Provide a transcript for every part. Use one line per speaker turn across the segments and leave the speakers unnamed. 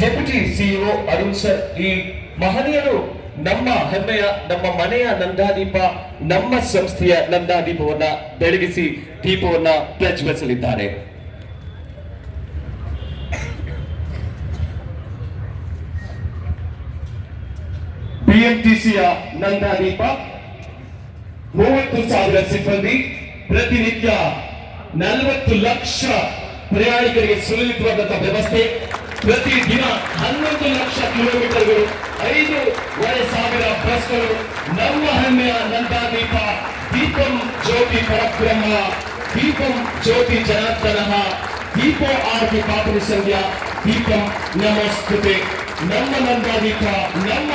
Deputy CEO Arun sir ಈ ಮಹನೀಯರು ನಮ್ಮ ಹೆಮ್ಮೆಯ, ನಮ್ಮ ಮನೆಯ ನಂದಾದೀಪ, ನಮ್ಮ ಸಂಸ್ಥೆಯ ನಂದಾದೀಪವನ್ನ ಬೆಳಗಿಸಿ ದೀಪವನ್ನ ಪ್ರಜ್ವಲಿಸಲಿದ್ದಾರೆ. ಬಿಎಂಟಿಸಿಯ ನಂದಾದೀಪ, ಮೂವತ್ತು ಸಾವಿರ ಸಿಬ್ಬಂದಿ ಪ್ರತಿನಿತ್ಯ ನಲವತ್ತು ಲಕ್ಷ ಪ್ರಯಾಣಿಕರಿಗೆ ಸುಲಲಿತವಾದಂತಹ ವ್ಯವಸ್ಥೆ. ಪ್ರತಿ ದಿನ ಹನ್ನೊಂದು ಲಕ್ಷ ಕಿಲೋಮೀಟರ್ಗಳು ಐದೂವರೆ ಸಾವಿರ ಬಸ್ಗಳು ನಮ್ಮ ಹೆಮ್ಮೆಯ ನಂದಾದೀಪ. ದೀಪಂ ಜ್ಯೋತಿ ಪರಬ್ರಹ್ಮ. ದೀಪಂ ಜ್ಯೋತಿ ಜನಾರ್ದನ. ದೀಪೋ ಆರತಿ ಪಾಪನಿ ಸಂಧ್ಯಾ. ದೀಪಂ ನಮಸ್ಕೃತೆ ನಮ್ಮ ನಂದಾದೀಪ, ನಮ್ಮ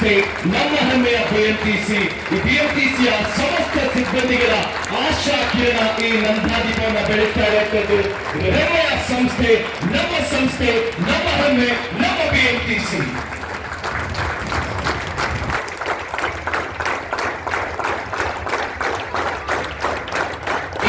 ಸಂಸ್ಥೆ ನಮ್ಮ ಹೆಮ್ಮೆಯ ಬಿಎಂಟಿಸಿ ಈ ಬಿಎಂಟಿಸಿಯ ಸಮಸ್ತ ಸಿಬ್ಬಂದಿಗಳ ಆಶಾ ಕಿರಣ ಈ ನಂದಾದೀಪವನ್ನು ಬೆಳೆಸ್ತಾ ಇರುವಂತದ್ದು. ಹೆಮ್ಮೆಯ ಸಂಸ್ಥೆ, ನಮ್ಮ ಸಂಸ್ಥೆ, ನಮ್ಮ ಹೆಮ್ಮೆ, ನಮ್ಮ ಬಿಎಂಟಿಸಿ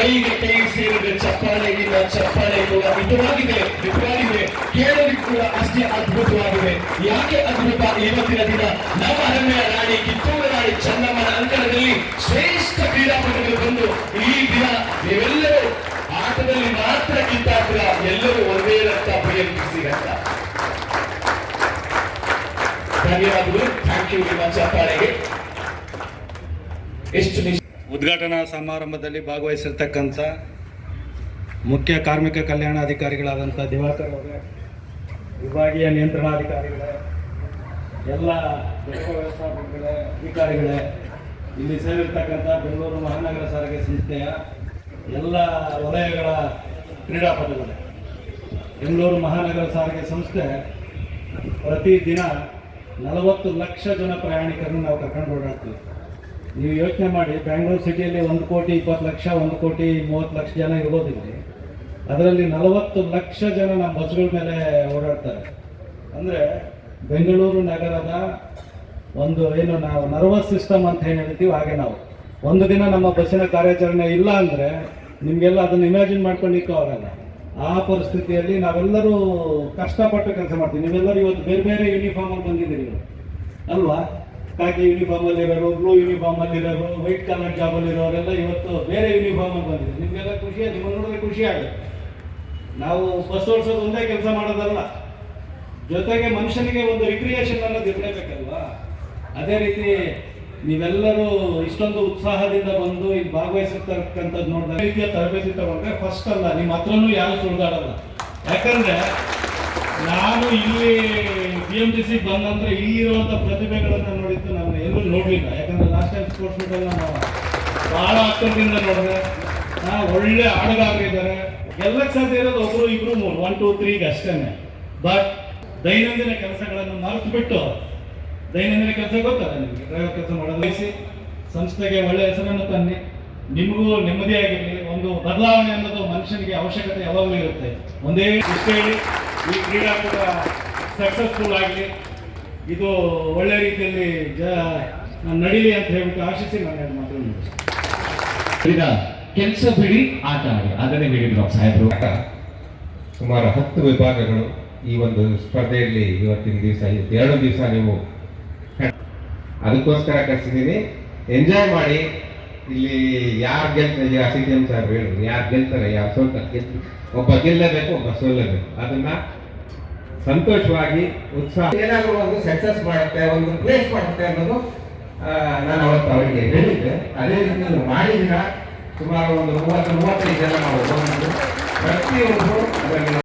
ಕೈಗೆ ಕೈ ಸೇರಿದ್ರೆ ಚಪ್ಪಾಳೆಗಿಂತ ಚಪ್ಪಾಳೆ ಕೂಡ ಮಿತವಾಗಿದೆ ಮಿತವಾಗಿದೆ. ಕೇಳಲಿಕ್ಕೆ ಕೂಡ ಅಷ್ಟೇ ಅದ್ಭುತವಾಗಿದೆ. ಯಾಕೆ ಅದ್ಭುತ? ಇವತ್ತಿನ ದಿನ ನಮ್ಮ ಹೆಮ್ಮೆಯ ರಾಣಿ, ಕಿತ್ತೂರು ರಾಣಿ ಚಂದಮ್ಮನ ಅಂಕಣದಲ್ಲಿ ಶ್ರೇಷ್ಠ ಕ್ರೀಡಾಪಟುಗಳು ಬಂದು ಈ ದಿನ ನೀವೆಲ್ಲರೂ ಆಟದಲ್ಲಿ ಮಾತ್ರ ಕಿತ್ತಾಗ ಎಲ್ಲರೂ ಒಂದೇ ರಕ್ತ ಪ್ರಿಯಂಕಿಸಿ ಧನ್ಯವಾದಗಳು. ಥ್ಯಾಂಕ್ ಯು ನಿಮ್ಮ ಚಪ್ಪಾಳೆಗೆ ಎಷ್ಟು
ಉದ್ಘಾಟನಾ ಸಮಾರಂಭದಲ್ಲಿ ಭಾಗವಹಿಸಿರ್ತಕ್ಕಂಥ ಮುಖ್ಯ ಕಾರ್ಮಿಕ ಕಲ್ಯಾಣಾಧಿಕಾರಿಗಳಾದಂಥ ದಿವಾಕರ್ ಅವರೇ, ವಿಭಾಗೀಯ ನಿಯಂತ್ರಣಾಧಿಕಾರಿಗಳೇ, ಎಲ್ಲ ವ್ಯವಸ್ಥಾಪಕಗಳೇ ಅಧಿಕಾರಿಗಳೇ, ಇಲ್ಲಿ ಸೇರಿರ್ತಕ್ಕಂಥ ಬೆಂಗಳೂರು ಮಹಾನಗರ ಸಾರಿಗೆ ಸಂಸ್ಥೆಯ ಎಲ್ಲ ವಲಯಗಳ ಕ್ರೀಡಾಪಟುಗಳೇ. ಬೆಂಗಳೂರು ಮಹಾನಗರ ಸಾರಿಗೆ ಸಂಸ್ಥೆ ಪ್ರತಿದಿನ ನಲವತ್ತು ಲಕ್ಷ ಜನ ಪ್ರಯಾಣಿಕರನ್ನು ನಾವು ಕರ್ಕೊಂಡು ಓಡಾಡ್ತೀವಿ. ನೀವು ಯೋಚನೆ ಮಾಡಿ ಬ್ಯಾಂಗ್ಳೂರು ಸಿಟಿಯಲ್ಲಿ ಒಂದು ಕೋಟಿ ಇಪ್ಪತ್ತು ಲಕ್ಷ, ಒಂದು ಕೋಟಿ ಮೂವತ್ತು ಲಕ್ಷ ಜನ ಇರ್ಬೋದಿಲ್ಲ ಅದರಲ್ಲಿ ನಲವತ್ತು ಲಕ್ಷ ಜನ ನಮ್ಮ ಬಸ್ಗಳ ಮೇಲೆ ಓಡಾಡ್ತಾರೆ. ಅಂದರೆ ಬೆಂಗಳೂರು ನಗರದ ಒಂದು ಏನು ನಾವು ನರ್ವಸ್ ಸಿಸ್ಟಮ್ ಅಂತ ಏನು ಹೇಳ್ತೀವಿ ಹಾಗೆ ನಾವು. ಒಂದು ದಿನ ನಮ್ಮ ಬಸ್ಸಿನ ಕಾರ್ಯಾಚರಣೆ ಇಲ್ಲ ಅಂದರೆ ನಿಮಗೆಲ್ಲ ಅದನ್ನು ಇಮ್ಯಾಜಿನ್ ಮಾಡ್ಕೊಳ್ಳಿಕ್ಕೂ ಆಗಲ್ಲ. ಆ ಪರಿಸ್ಥಿತಿಯಲ್ಲಿ ನಾವೆಲ್ಲರೂ ಕಷ್ಟಪಟ್ಟು ಕೆಲಸ ಮಾಡ್ತೀವಿ. ನೀವೆಲ್ಲರೂ ಇವತ್ತು ಬೇರೆ ಬೇರೆ ಯೂನಿಫಾರ್ಮಲ್ಲಿ ಬಂದಿದ್ದೀರಿ. ಅಲ್ವಾ? ಕಾಕಿ ಯೂನಿಫಾರ್ಮ್ ಅಲ್ಲಿ ಇರೋರು ಬ್ಲೂ ಯೂನಿಫಾರ್ಮ್ ಅಲ್ಲಿ ಇರೋರು ವೈಟ್ ಕಲರ್ ಜಾಬ್ ಅಲ್ಲಿ ಇರೋರೆಲ್ಲ ಇವತ್ತು ಬೇರೆ ಯೂನಿಫಾರ್ಮ್ ಅಲ್ಲಿ ಬಂದಿದೆ ನಿಮ್ಗೆಲ್ಲ ಖುಷಿ ನಿಮ್ಮ ನೋಡಿದ್ರೆ ಖುಷಿ ಆಗುತ್ತೆ. ನಾವು ಬಸ್ ಓಡಿಸೋದು ಒಂದೇ ಕೆಲಸ ಮಾಡೋದಲ್ಲ. ಜೊತೆಗೆ ಮನುಷ್ಯನಿಗೆ ಒಂದು ರಿಕ್ರಿಯೇಷನ್ ಅನ್ನೋದು ಇರಲೇಬೇಕಲ್ವಾ? ಅದೇ ರೀತಿ ನೀವೆಲ್ಲರೂ ಇಷ್ಟೊಂದು ಉತ್ಸಾಹದಿಂದ ಬಂದು ಇಲ್ಲಿ ಭಾಗವಹಿಸಿರ್ತಕ್ಕಂಥದ್ದು ನೋಡಿದ ರೀತಿಯ ತರಬೇತಿ ತಗೊಂಡ್ರೆ ಫಸ್ಟ್ ಅಲ್ಲ, ನಿಮ್ಮ ಹತ್ರನೂ ಯಾರು ಸುಳಿದಾಡಲ್ಲ. ಯಾಕಂದ್ರೆ ನಾನು ಇಲ್ಲಿ ಬಿ ಎಂ ಟಿ ಸಿ ಬಂದಂದ್ರೆ ಇಲ್ಲಿರುವಂತ ಪ್ರತಿಭೆಗಳನ್ನ ನೋಡಿದ್ದು ನಾನು ಎಲ್ಲೂ ನೋಡಲಿಲ್ಲ. ಯಾಕಂದ್ರೆ ಲಾಸ್ಟ್ ಟೈಮ್ ಸ್ಪೋರ್ಟ್ಸ್ ಮೀಟಲ್ಲಿ ನಾವು ಬಹಳ ಹತ್ತಿರದಿಂದ ನೋಡಿದೆ. ಒಳ್ಳೆ ಆಟಗಾರರಿದ್ದಾರೆ ಗೆಲ್ಲಕ್ಕೆ ಸಾಧ್ಯ ಇರೋದು ಒಬ್ರು ಇಬ್ರು ಮೂರು ಒನ್ ಟೂ ತ್ರೀಗೆ ಅಷ್ಟೇನೆ. ಬಟ್ ದೈನಂದಿನ ಕೆಲಸಗಳನ್ನು ಮರೆತು ಬಿಟ್ಟು ದೈನಂದಿನ ಕೆಲಸ ಗೊತ್ತಲ್ಲ ನಿಮಗೆ? ಡ್ರೈವರ್ ಕೆಲಸ ಮಾಡೋದು ವಹಿಸಿ, ಸಂಸ್ಥೆಗೆ ಒಳ್ಳೆ ಹೆಸರನ್ನು ತನ್ನಿ. ನಿಮಗೂ ನೆಮ್ಮದಿಯಾಗಿರಲಿ. ಒಂದು ಬದಲಾವಣೆ ಅನ್ನೋದು ಮನುಷ್ಯನಿಗೆ ಅವಶ್ಯಕತೆ ಯಾವಾಗಲೂ ಇರುತ್ತೆ. ಒಂದೇ ಇಷ್ಟ ಈ ಕ್ರೀಡಾಕೂಟ ಸಕ್ಸಸ್ಫುಲ್ ಆಗಲಿ ಇದು ಒಳ್ಳೆ ರೀತಿಯಲ್ಲಿ ಜ ನಡೀಲಿ ಅಂತ ಹೇಳ್ಬಿಟ್ಟು ಆಶಿಸಿ ನಾನು
ಈಗ ಕೆಲಸ ಬಿಡಿ ಆಟ ಆಡಿ. ಅದನ್ನೇ ಹೇಳಿದ್ರು ಸಾಹೇಬರು.
ಸುಮಾರು ಹತ್ತು ವಿಭಾಗಗಳು ಈ ಒಂದು ಸ್ಪರ್ಧೆಯಲ್ಲಿ ಇವತ್ತಿನ ದಿವಸ ಎರಡು ದಿವಸ ನೀವು ಅದಕ್ಕೋಸ್ಕರ ಕರ್ಸಿದ್ದೀನಿ ಎಂಜಾಯ್ ಮಾಡಿ. ಇಲ್ಲಿ ಯಾರು ಗೆಲ್ತಾರೆ ಈಗ ಸಿ ಡಿ ಹೇಳಿದ್ರು. ಯಾರು ಗೆಲ್ತಾರೆ ಯಾರು ಗೆಲ್ತಾರೆ. ಒಬ್ಬ ಗೆಲ್ಲಬೇಕು, ಒಬ್ಬ ಸೋಲಬೇಕು. ಅದನ್ನ ಸಂತೋಷವಾಗಿ ಉತ್ಸಾಹ ಏನಾದರೂ ಒಂದು ಸಕ್ಸಸ್ ಮಾಡುತ್ತೆ, ಒಂದು ಪ್ಲೇಸ್ ಮಾಡುತ್ತೆ ಅನ್ನೋದು ನಾನು ಅವತ್ತು ಅವರಿಗೆ ಹೇಳಿದ್ದೆ. ಅದೇ ರೀತಿ ನೀವು ಮಾಡಿದ್ದೀರಾ, ಸುಮಾರು ಒಂದು ಮೂವತ್ತು, ಮೂವತ್ತೈದು ಜನ ನಾವು ಪ್ರತಿಯೊಬ್ಬರು ಅದರಲ್ಲಿ